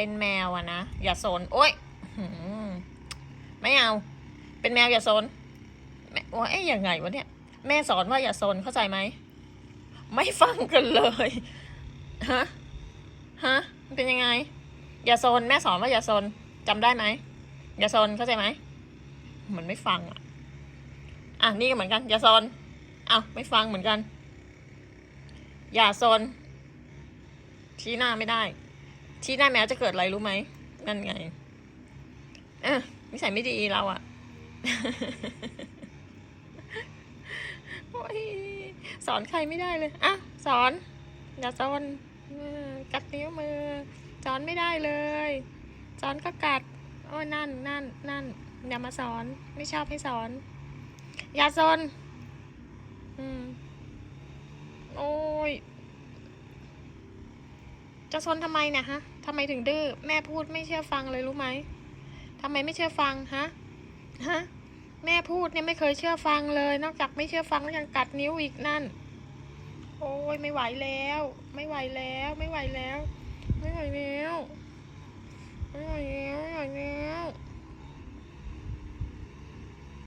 เป็นแมวอะนะ อย่าสนโอ๊ยไม่เอา เป็นแมวอย่าสนแม่ว่าเอ๊ยยังไงวะเนี่ย แม่สอนว่าอย่าสนเข้าใจไหม ไม่ฟังกันเลยฮะฮะมันเป็นยังไง อย่าโซนแม่สอนว่าอย่าโซนจำได้ไหมอย่าโซนเข้าใจไหมมือนไม่ฟังอะอะนี่ก็เหมือนกัน อย่าโซนอ้าวไม่ฟังเหมือนกัน อย่าโซนชี้หน้าไม่ได้ ชี้หน้าแมวจะเกิดอะไรรู้ไหมนั่นไงเออนิสัยไม่ดีเราอะสอนใครไม่ได้เลยอะสอน อย่าสอนกัดนิ้วมือสอนไม่ได้เลยสอนก็กัดโอ้ยนั่นนั่นนั่นอย่ามาสอนไม่ชอบให้สอน อย่าสนอืม โอ้ย จะซนทำไมเนี่ยฮะทำไมถึงดื้อแม่พูดไม่เชื่อฟังเลยรู้ไหมทำไมไม่เชื่อฟังฮะฮะแม่พูดเนี่ยไม่เคยเชื่อฟังเลย นอกจากไม่เชื่อฟังแล้วยังกัดนิ้วอีกนั่น โอ้ยไม่ไหวแล้ว ไม่ไหวแล้ว ไม่ไหวแล้ว